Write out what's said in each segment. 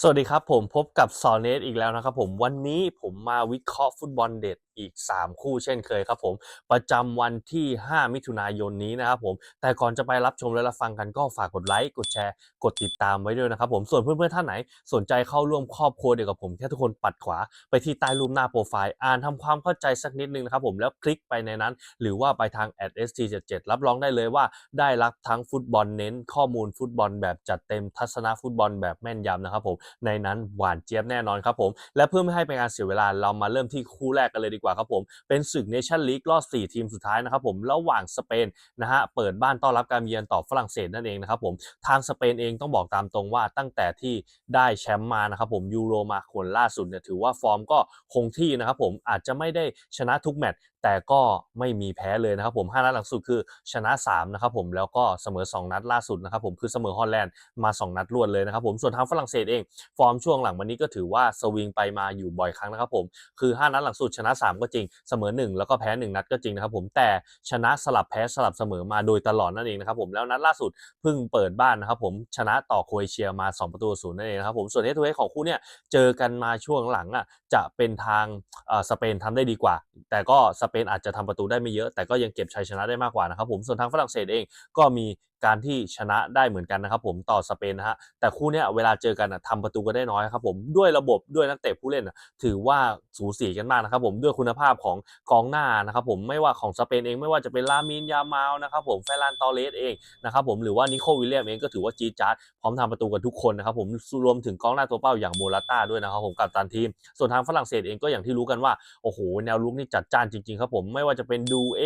สวัสดีครับผมพบกับซอเนสอีกแล้วนะครับผมวันนี้ผมมาวิเคราะห์ฟุตบอลเด็ด อีก 3 คู่เช่นเคยครับผม ประจำวันที่ 5 มิถุนายนนี้นะครับผม แต่ก่อนจะไปรับชมและรับฟังกันก็ฝากกดไลค์ กดแชร์ กดติดตามไว้ด้วยนะครับผม ส่วนเพื่อนๆท่านไหน สนใจเข้าร่วมครอบครัวเดียวกับผมแค่ทุกคนปัดขวาไปที่ใต้รูปหน้าโปรไฟล์ อ่านทำความเข้าใจสักนิดนึงนะครับผม แล้วคลิกไปในนั้น หรือว่าไปทาง @st77 รับรองได้เลยว่า ได้รับทั้งฟุตบอลเน้น ข้อมูลฟุตบอลแบบจัดเต็ม ทัศนะฟุตบอลแบบแม่นยำนะครับผม ในนั้นหวานเจี๊ยบแน่นอนครับผม และเพื่อไม่ให้เป็นการเสียเวลาเรามาเริ่มที่คู่แรกกันเลยดีกว่าครับผมเป็นศึกเนชั่นลีกรอบ4ทีมสุดท้ายนะครับผมระหว่างสเปนนะฮะเปิดบ้านต้อนรับการเยือนต่อฝรั่งเศสนั่นเองนะครับผมทางสเปนเองต้องบอกตามตรงว่าตั้งแต่ที่ได้แชมป์มานะครับผมยูโรมาคนล่าสุดเนี่ยถือว่าฟอร์มก็คงที่นะครับผมอาจจะไม่ได้ชนะทุกแมตช์ แต่ก็ไม่มีแพ้เลยนะครับผม 5 นัดหลังสุดคือชนะ3นะครับผมแล้วก็เสมอ 2 นัดล่าสุดนะครับผมคือเสมอฮอลแลนด์มา 2 นัดรวดเลยนะครับผมส่วนทางฝรั่งเศสเอง ฟอร์มช่วงหลังวันนี้ก็ถือว่าสวิงไปมาอยู่บ่อยครั้งนะครับผมคือ 5 นัดหลังสุดชนะ 3 ก็จริงเสมอ 1 แล้วก็แพ้ 1 นัดก็จริงนะครับผมแต่ชนะสลับแพ้สลับเสมอมาโดยตลอดนั่นเองนะครับผมแล้วนัดล่าสุดเพิ่งเปิดบ้านนะครับผมชนะต่อโครเอเชียมา 2 ประตูศูนย์นั่นเองนะครับผมส่วนเฮดทูเฮดของคู่เนี่ยเจอกันมาช่วงหลังอะจะเป็นทางอ่อสเปนทำได้ดีกว่า แต่ก็สเปนอาจจะทำประตูได้ไม่เยอะ แต่ก็ยังเก็บชัยชนะได้มากกว่านะครับผมส่วนทางฝรั่งเศสเองก็มีการที่ชนะได้เหมือนกันนะครับผมต่อสเปนนะฮะแต่คู่เนี้ยเวลาเจอกันอะทำประตูกันได้น้อยครับผมด้วยระบบด้วยนักเตะผู้เล่นอะถือว่าสูสีกันมากนะครับผมด้วยคุณภาพของกองหน้านะครับผมไม่ว่าของสเปนเองไม่ว่าจะเป็นลามินยามาลนะครับผมเฟรานตอเรสเองนะครับผมหรือว่านิโควิลเลียมเองก็ถือว่าจีดจาร์ดพร้อมทำประตูกันทุกคนนะครับผมรวมถึงกองหน้าตัวเป้าอย่างโมราต้าด้วยนะครับผมกับตันทีม ส่วนทางฝรั่งเศสเองก็อย่างที่รู้กันว่าโอ้โหแนวลุกนี่จัดจ้านจริงๆครับผมไม่ว่าจะเป็นดูเอ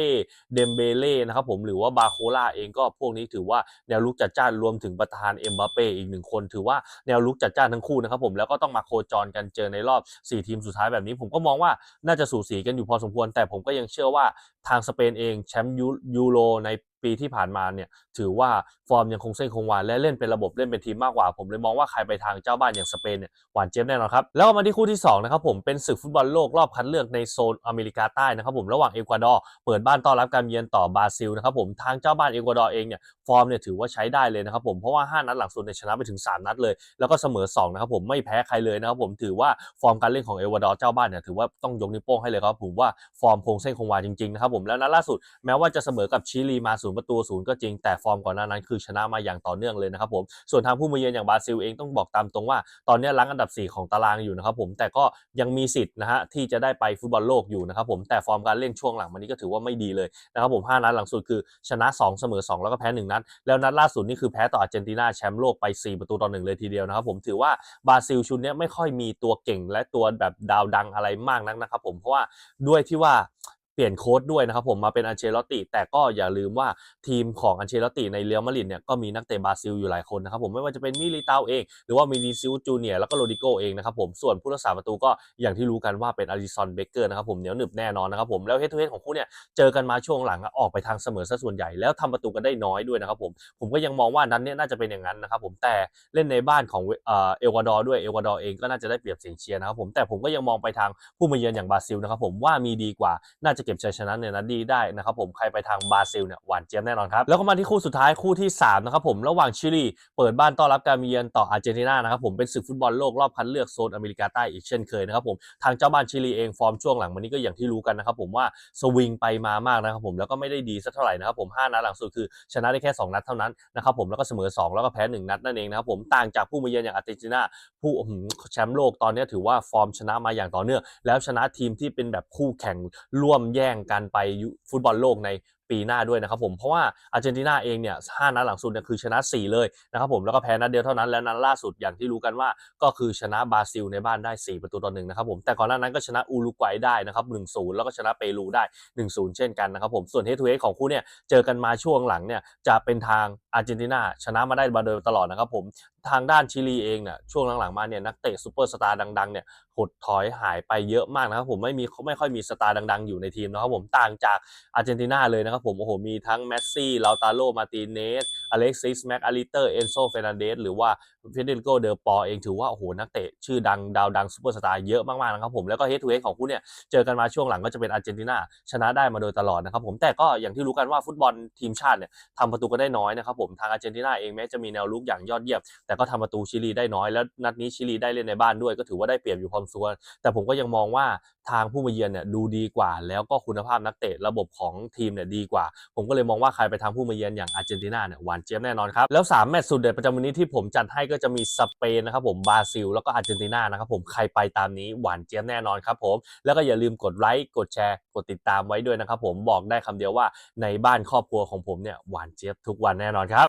เดมเบเล่นะครับผมหรือว่าบาโคล่าเองก็พวกนี้ถือว่าแนวลุกจัดจ้านรวมถึงประธานเอ็มบัปเป้อีกหนึ่งคน ถือว่าแนวลุกจัดจ้านทั้งคู่นะครับผมแล้วก็ต้องมาโคจรกันเจอในรอบ 4 ทีมสุดท้ายแบบนี้ ผมก็มองว่าน่าจะสูสีกันอยู่พอสมควร แต่ผมก็ยังเชื่อว่าทางสเปนเองแชมป์ยูโรใน ปีที่ผ่านมาเนี่ยถือว่าฟอร์มยังคงเส้นคงวาและเล่นเป็นระบบเล่นเป็นทีมมากกว่า ผมเลยมองว่าใครไปทางเจ้าบ้านอย่างสเปนเนี่ยหวานเจี๊ยบแน่นอนครับแล้วมาที่คู่ที่2นะครับผมเป็นศึกฟุตบอลโลกรอบคัดเลือกในโซนอเมริกาใต้นะครับผมระหว่างเอกวาดอร์เปิดบ้านต้อนรับการเยือนต่อบราซิลนะครับผมทางเจ้าบ้านเอกวาดอร์เองเนี่ยฟอร์มเนี่ยถือว่าใช้ได้เลยนะครับผมเพราะว่า 5 นัดหลังสุดเนี่ยชนะไปถึง 3 นัดเลย แล้วก็เสมอ2นะครับผมไม่แพ้ใครเลยนะครับผมถือว่าฟอร์มการเล่นของเอกวาดอร์เจ้าบ้านเนี่ยถือว่าต้องยกนิ้วโป้งให้เลยครับผมว่าฟอร์มคงเส้นคงวาจริงๆนะครับผมแล้วนัดล่าสุดแม้ว่าจะเสมอกับชิลีมานย์ประตูศูนย์ก็จริงแต่ฟอร์มก่อนหน้านั้นคือชนะมาอย่างต่อเนื่องเลยนะครับผมส่วนทางผู้มาเยือนอย่างบราซิลเองต้องบอกตามตรงว่า ตอนนี้ล้งอันดับ 4 ของตารางอยู่นะครับผมแต่ก็ยังมีสิทธิ์นะฮะที่จะได้ไปฟุตบอลโลกอยู่นะครับผมแต่ฟอร์มการเล่นช่วงหลังมันนี้ก็ถือว่าไม่ดีเลยนะครับผม5นัดหลังสุดคือชนะ 2 เสมอ 2 แล้วก็แพ้ 1 นัด แล้วนัดล่าสุดนี่คือแพ้ต่ออาร์เจนตินาแชมป์โลกไป 4 ประตูต่อหนึ่งเลยทีเดียวนะครับผมถือว่าบราซิลชุดนี้ไม่ค่อยมีตัวเก่งและตัวแบบดาวดังอะไรมากนักนะครับผมเพราะว่าด้วยที่ว่า ลี่ยนโค้ดด้วยนะครับผมมาเป็นอันเชลติ แต่ก็อย่าลืมว่าทีมของอันเชลติในเรอัลมาดริดเนี่ยก็มีนักเตะบราซิลอยู่หลายคนนะครับผมไม่ว่าจะเป็นมิลิตาเอง หรือว่ามินิซิลจูเนียแล้วก็โรดิโกเองนะครับผมส่วนผู้รักษาประตูก็อย่างที่รู้กันว่าเป็นอาริซอนเบเกอร์นะครับผมเหนียวหนึบแน่นอนนะครับผมแล้วเฮดทูเฮดของคู่เนี่ยเจอกันมาช่วงหลังออกไปทางเสมอซะส่วนใหญ่แล้วทำประตูกันได้น้อยด้วยนะครับผมผมก็ยังมองว่านั้นเนี่ยน่าจะเป็นอย่างนั้นนะครับผมแต่เล่นในบ้านของเอลวาดอร์ด้วยเอลวาดอร์เองก็น่าจะได้เปรียบเสียงเชียร์นะครับผมแต่ผมก็ยังมองไปทางผู้มาเยือนอย่างบราซิลนะครับผมว่ามีดีกว่าน่าจะเก็บชัยชนะในนัดดีได้นะครับผมใครไปทางบราซิลเนี่ยหวานเจี๊ยบแน่นอนครับแล้วก็มาที่คู่สุดท้ายคู่ที่สามนะครับผมระหว่างชิลีเปิดบ้านต้อนรับการมาเยือนต่ออาร์เจนตินานะครับผมเป็นศึกฟุตบอลโลกรอบคัดเลือกโซนอเมริกาใต้อีกเช่นเคยนะครับผมทางเจ้าบ้านชิลีเองฟอร์มช่วงหลังวันนี้ก็อย่างที่รู้กันนะครับผมว่าสวิงไปมามากนะครับผมแล้วก็ไม่ได้ดีสักเท่าไหร่นะครับผมห้านัดหลังสุดคือชนะได้แค่สองนัดเท่านั้นนะครับผมแล้วก็เสมอสองแล้วก็แพ้หนึ่งนัดนั่นเองนะครับผมต่างจากผู้มาเยือนอย่างอาร์เจนตินาผู้แชมป์โลกตอนนี้ถือว่าฟอร์มชนะมาอย่างต่อเนื่องแล้วชนะทีมที่เป็นแบบคู่แข่งร่วมแย่งกันไปฟุตบอลโลกในปีหน้าด้วยนะครับผมเพราะว่าอาร์เจนตินาเองเนี่ยห้านัดหลังสุดเนี่ยคือชนะ 4 เลยนะครับผมแล้วก็แพ้นัดเดียวเท่านั้นแล้วนัดล่าสุดอย่างที่รู้กันว่าก็คือชนะบราซิลในบ้านได้ 4 ประตูต่อหนึ่งนะครับผมแต่ก่อนหน้านั้นก็ชนะอูรุกวัยได้นะครับ1-0แล้วก็ชนะเปรูได้1-0เช่นกันนะครับผมส่วนเฮทูเฮของคู่เนี่ยเจอกันมาช่วงหลังเนี่ยจะเป็นทางอาร์เจนตินาชนะมาได้มาโดยตลอดนะครับผมทางด้านชิลีเองเนี่ยช่วงหลังๆมาเนี่ยนักเตะซูเปอร์สตาร์ดังๆเนี่ยหดถอยหายไปเยอะมากนะครับผมไม่มีไม่ค่อยมีสตาร์ดัง ๆ อยู่ในทีมนะครับผมต่างจากอาร์เจนตินาเลยนะครับผมโอ้โหมีทั้งแมสซี่ลาตาโลมาติเนสอเล็กซิสแม็กอาริเตอร์เอนโซเฟรนันเดสหรือว่าเฟเดริโกเดอปอเองถือว่าโอ้โหนักเตะชื่อดังดาวดังซูเปอร์สตาร์เยอะมากๆนะครับผมแล้วก็เฮดทูเฮดของคู่เนี่ยเจอกันมาช่วงหลังก็จะเป็นอาร์เจนตินาชนะได้มาโดยตลอดนะครับผมแต่ก็อย่างที่รู้กันว่าฟุตบอลทีมชาติเนี่ยทำประตูก็ได้น้อยนะครับผมทางอาร์เจนตินาเองแม้จะมีแนวลุกอย่างยอดเยี่ยมแต่ก็ทำประตูชิลีได้น้อยแล้วนัดนี้ชิลีได้เล่นในบ้านด้วย ก็ถือว่าได้เปรียบอยู่พอสมควรแต่ผมก็ยังมองว่าทางผู้มาเยือนเนี่ยดูดีกว่า แล้วก็คุณภาพนักเตะระบบของทีมเนี่ยดีกว่า ผมก็เลยมองว่าใครไปทางผู้มาเยือนอย่างอาร์เจนตินาเนี่ยหวานเจี๊ยบแน่นอนครับแล้ว3แมตช์สุดเด็ดประจำวันนี้ที่ผมจัดให้ก็จะมีสเปนนะครับผมบราซิล แล้วก็อาร์เจนตินานะครับผมใครไปตามนี้หวานเจี๊ยบแน่นอนครับผมแล้วก็อย่าลืมกดไลค์กดแชร์ กดติดตามไว้ด้วยนะครับผมบอกได้คำเดียวว่าในบ้านครอบครัวของผมเนี่ยหวานเจี๊ยบทุกวันแน่นอนครับ